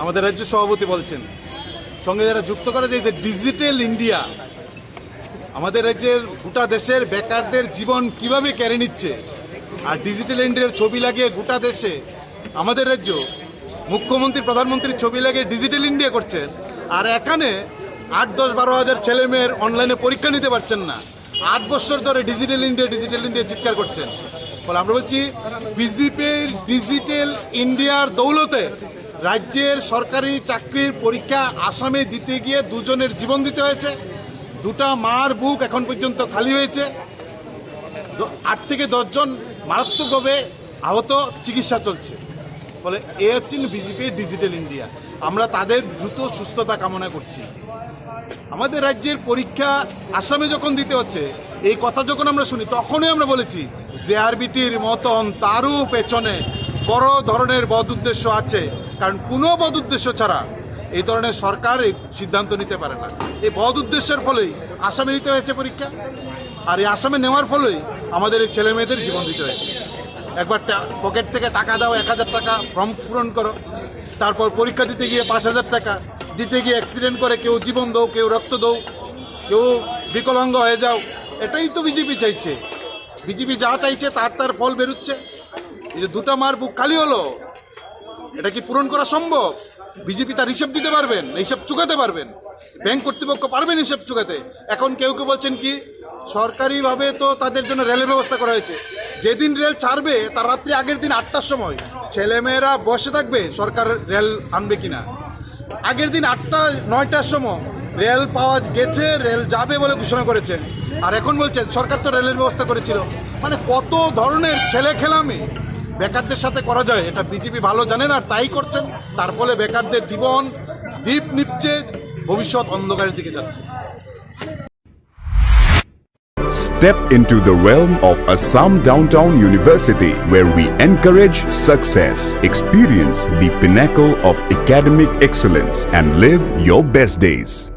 আমাদের রাজ্য সভাপতি বলছেন, সঙ্গে যারা যুক্ত করে যে ডিজিটাল ইন্ডিয়া আমাদের রাজ্যের গোটা দেশের বেকারদের জীবন কীভাবে কেড়ে নিচ্ছে, আর ডিজিটাল ইন্ডিয়ার ছবি লাগিয়ে গোটা দেশে আমাদের রাজ্য মুখ্যমন্ত্রী, প্রধানমন্ত্রীর ছবি লাগিয়ে ডিজিটাল ইন্ডিয়া করছেন, আর এখানে আট দশ বারো হাজার ছেলে মেয়ের অনলাইনে পরীক্ষা নিতে পারছেন না। আট বছর ধরে ডিজিটাল ইন্ডিয়া ডিজিটাল ইন্ডিয়া চিৎকার করছেন। ফলে আমরা বলছি বিজেপির ডিজিটাল ইন্ডিয়ার দৌলতে রাজ্যের সরকারি চাকরির পরীক্ষা আসামে দিতে গিয়ে দুজনের জীবন দিতে হয়েছে। দুটা মার বুক এখন পর্যন্ত খালি হয়েছে। আট থেকে দশজন মারাত্মকভাবে আহত চিকিৎসা চলছে। ফলে এ হচ্ছে বিজেপির ডিজিটাল ইন্ডিয়া আমরা তাদের দ্রুত সুস্থতা কামনা করছি। আমাদের রাজ্যের পরীক্ষা আসামে যখন দিতে হচ্ছে, এই কথা যখন আমরা শুনি, তখনই আমরা বলেছি জেআরবিটির মতন তারও পেছনে বড় ধরনের বদ উদ্দেশ্য আছে, কারণ কোনো বদ উদ্দেশ্য ছাড়া এই ধরনের সরকার এই সিদ্ধান্ত নিতে পারে না। এই বদ উদ্দেশ্যের ফলেই আসামে নিতে হয়েছে পরীক্ষা, আর এই আসামে নেওয়ার ফলেই আমাদের এই ছেলে মেয়েদের জীবন দিতে হয়েছে। একবার পকেট থেকে টাকা দাও এক হাজার টাকা, ফর্ম পূরণ করো, তারপর পরীক্ষা দিতে গিয়ে পাঁচ হাজার টাকা, দিতে গিয়ে অ্যাক্সিডেন্ট করে কেউ জীবন দাও, কেউ রক্ত দাও, কেউ বিকলাঙ্গ হয়ে যাও, এটাই তো বিজেপি চাইছে। বিজেপি যা চাইছে তার তার ফল বেরোচ্ছে। এই যে দুটা মার বুক খালি হলো, এটা কি পূরণ করা সম্ভব? বিজেপি তার হিসেব দিতে পারবেন হিসেব চুকাতে পারবেন? ব্যাংক কর্তৃপক্ষ পারবেন হিসেব চুকাতে? এখন কেউ কেউ বলছেন কি, সরকারিভাবে তো তাদের জন্য রেলের ব্যবস্থা করা হয়েছে। যেদিন রেল ছাড়বে, তার রাত্রি আগের দিন আটটার সময়। ছেলেমেয়েরা বসে থাকবে, সরকার রেল আনবে কিনা? আগের দিন আটটা, নয়টার সময় রেল পাওয়া গেছে, রেল যাবে বলে ঘোষণা করেছে আর এখন বলছেন, সরকার তো রেলের ব্যবস্থা করেছিল। মানে কত ধরনের ছেলে খেলামি বেকারদের সাথে করা যায় এটা বিজেপি ভালো জানেন আর তাই করছেন তার ফলে বেকারদের জীবন দ্বীপ নিচ্ছে ভবিষ্যৎ অন্ধকারের দিকে যাচ্ছে Step into the realm of Assam Downtown University where we encourage success, experience the pinnacle of academic excellence and live your best days.